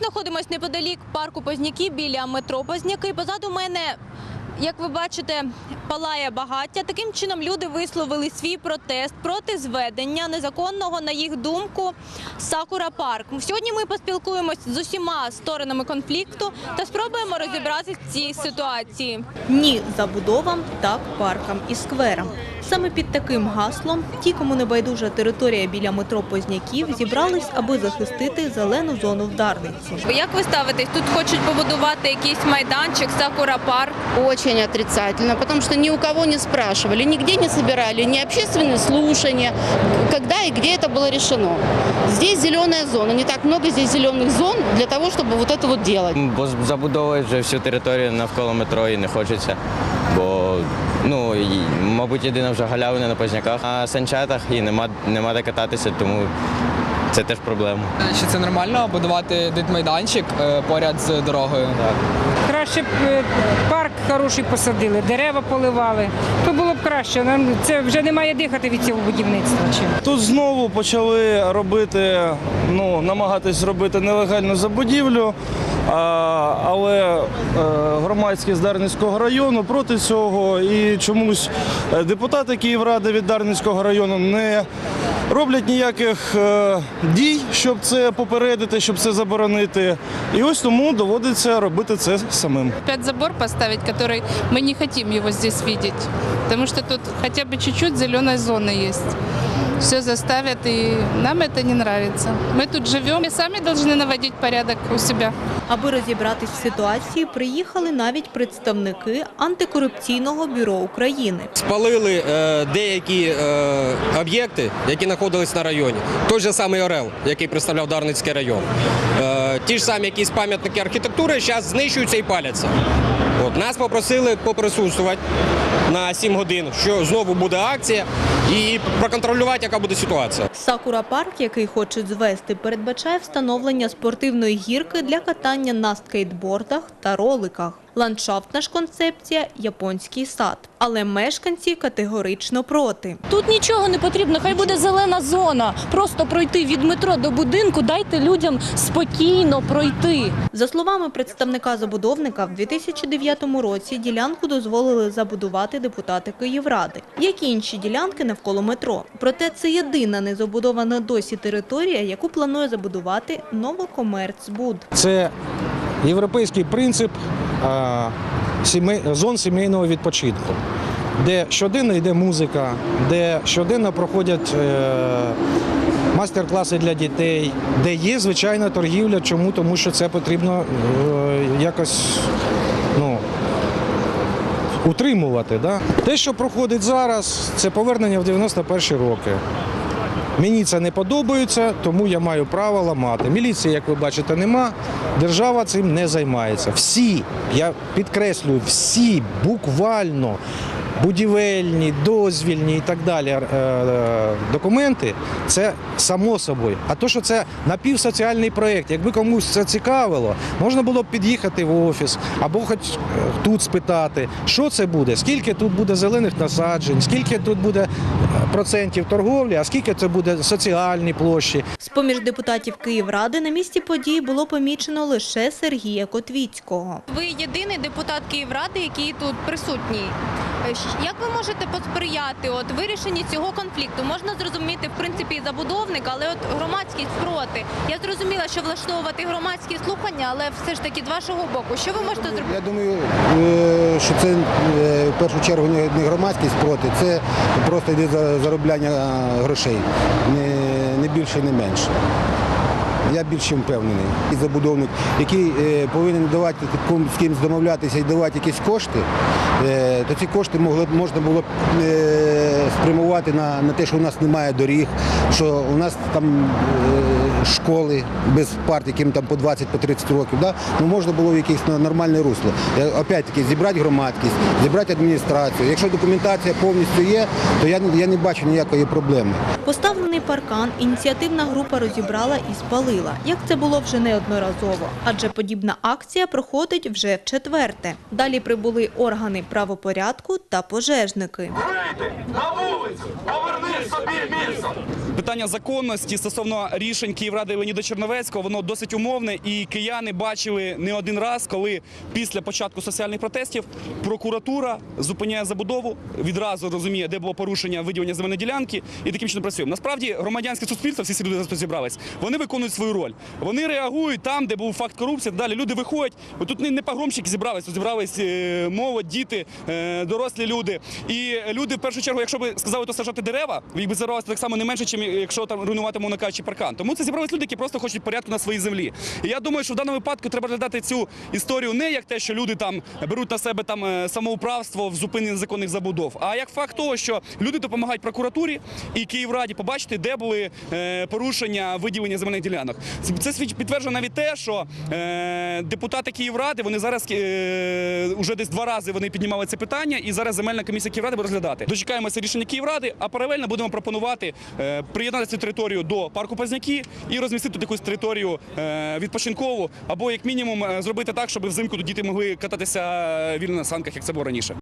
знаходимося неподалік парку Позняки біля метро Позняки. Позаду мене, як ви бачите, палає багаття. Таким чином люди висловили свій протест проти зведення незаконного, на їх думку, Сакура Парк. Сьогодні ми поспілкуємось з усіма сторонами конфлікту та спробуємо розібратися в цій ситуації. Ні забудовам, так паркам і скверам. Саме під таким гаслом ті, кому не байдужа територія біля метро Позняків, зібрались, аби захистити зелену зону в Дарниці. Як ви ставитесь? Тут хочуть побудувати якийсь майданчик, Сакура Парк. Очень отрицательно, потому что ни у кого не спрашивали, нигде не собирали, ни общественные слушания, когда и где это было решено. Здесь зеленая зона, не так много здесь зеленых зон для того, чтобы вот это вот делать. Бо забудовують вже всю територію навколо метро і не хочеться. Бо, ну, мабуть, єдина вже галявина на Позняках, а санчатах і нема, нема де кататися, тому це теж проблема. Чи це нормально будувати дитмайданчик е, поряд з дорогою? Краще б е, парк хороший посадили, дерева поливали. То було б краще. Нам це вже немає дихати від цього будівництва. Чим. Тут знову почали робити, ну, намагатись зробити нелегальну забудівлю, але е, громадські з Дарницького району проти цього і чомусь е, депутати Київради від Дарницького району не роблять ніяких е, дій, щоб це попередити, щоб це заборонити. І ось тому доводиться робити це самим. опять забор поставить, который мы не хотим его здесь видеть. Потому что тут хотя бы чуть-чуть зеленой зоны есть. Все заставят, и нам это не нравится. Мы тут живем и сами должны наводить порядок у себя. Аби розібратись в ситуації, приїхали навіть представники антикорупційного бюро України. Спалили е, деякі е, об'єкти, які знаходились на районі. Той же самий Орел, який представляв Дарницький район. Е, ті ж самі якісь пам'ятники архітектури зараз знищуються і паляться. От, нас попросили поприсутствувати на 7 годин, що знову буде акція, і проконтролювати, яка буде ситуація. Сакура парк, який хочуть звести, передбачає встановлення спортивної гірки для катання на скейтбордах та роликах. Ландшафтна ж концепція японський сад. Але мешканці категорично проти. Тут нічого не потрібно, хай буде зелена зона. Просто пройти від метро до будинку, дайте людям спокійно пройти. За словами представника забудовника, в 2009 році ділянку дозволили забудувати депутати Київради, як і інші ділянки навколо метро. Проте це єдина незабудована досі територія, яку планує забудувати Новокомерцбуд. Це європейський принцип зон сімейного відпочинку, де щоденно йде музика, де щоденно проходять е, майстер-класи для дітей, де є звичайна торгівля. Чому? Тому що це потрібно е, якось ну, утримувати. Да? Те, що проходить зараз, це повернення в 91-ті роки. Мені це не подобається, тому я маю право ламати. Міліції, як ви бачите, нема. Держава цим не займається. Всі, я підкреслюю, всі буквально будівельні, дозвільні і так далі е, документи це само собою. А то, що це напівсоціальний проєкт, якби комусь це цікавило, можна було б під'їхати в офіс або хоч е, тут спитати, що це буде, скільки тут буде зелених насаджень, скільки тут буде е, процентів торговлі, а скільки це буде соціальні площі. З-поміж депутатів Київради на місці події було помічено лише Сергія Котвіцького. Ви єдиний депутат Київради, який тут присутній. Як ви можете посприяти от вирішенні цього конфлікту? Можна зрозуміти в принципі і забудовник, але от громадськість проти. Я зрозуміла, що влаштовувати громадські слухання, але все ж таки з вашого боку, що ви можете зробити? Я думаю, е, що це е, в першу чергу не громадськість проти, це просто йде заробляння грошей, не більше, не менше. Я більш впевнений. І забудовник, який е, повинен давати з кимось домовлятися і давати якісь кошти, е, то ці кошти могли, можна було б е, на, на те, що у нас немає доріг, що у нас там е, школи без парт, яким там по 20 по 30 років. Да? Ну, можна було в якесь на- нормальне русло. Е, Опять-таки, зібрати громадськість, зібрати адміністрацію. Якщо документація повністю є, то я, не- я не бачу ніякої проблеми. Поставлений паркан ініціативна група розібрала і спалила, як це було вже неодноразово, адже подібна акція проходить вже в четверте. Далі прибули органи правопорядку та пожежники. Вийди на вулицю, поверни Питання законності стосовно рішень Київради Леоніда Черновецького, воно досить умовне, і кияни бачили не один раз, коли після початку соціальних протестів прокуратура зупиняє забудову, відразу розуміє, де було порушення виділення земельної ділянки, і таким чином працює. Насправді громадянське суспільство, всі ці люди тут зібрались, вони виконують свою роль. Вони реагують там, де був факт корупції. Далі люди виходять. От Тут не, погромщики зібрались, тут зібрались е, молодь, діти, е, дорослі люди. І люди, в першу чергу, якщо б сказали, то сажати дерева, їх би зарвалося так само не менше, ніж якщо там руйнувати, мовно кажучи, паркан. Тому це зібрались люди, які просто хочуть порядку на своїй землі. І я думаю, що в даному випадку треба розглядати цю історію не як те, що люди там беруть на себе там е, самоуправство в зупиненні незаконних забудов, а як факт того, що люди допомагають прокуратурі і Київраді побачити, де були е, порушення виділення земельних ділянок. Це- підтверджує навіть те, що е, депутати Київради вони зараз е, уже десь два рази вони піднімали це питання, і зараз земельна комісія Київради буде розглядати. Дочекаємося рішення Київради, а паралельно будемо пропонувати приєднати цю територію до парку Пазняки і розмістити тут якусь територію е, відпочинкову, або як мінімум е, зробити так, щоб взимку діти могли кататися вільно на санках, як це було раніше.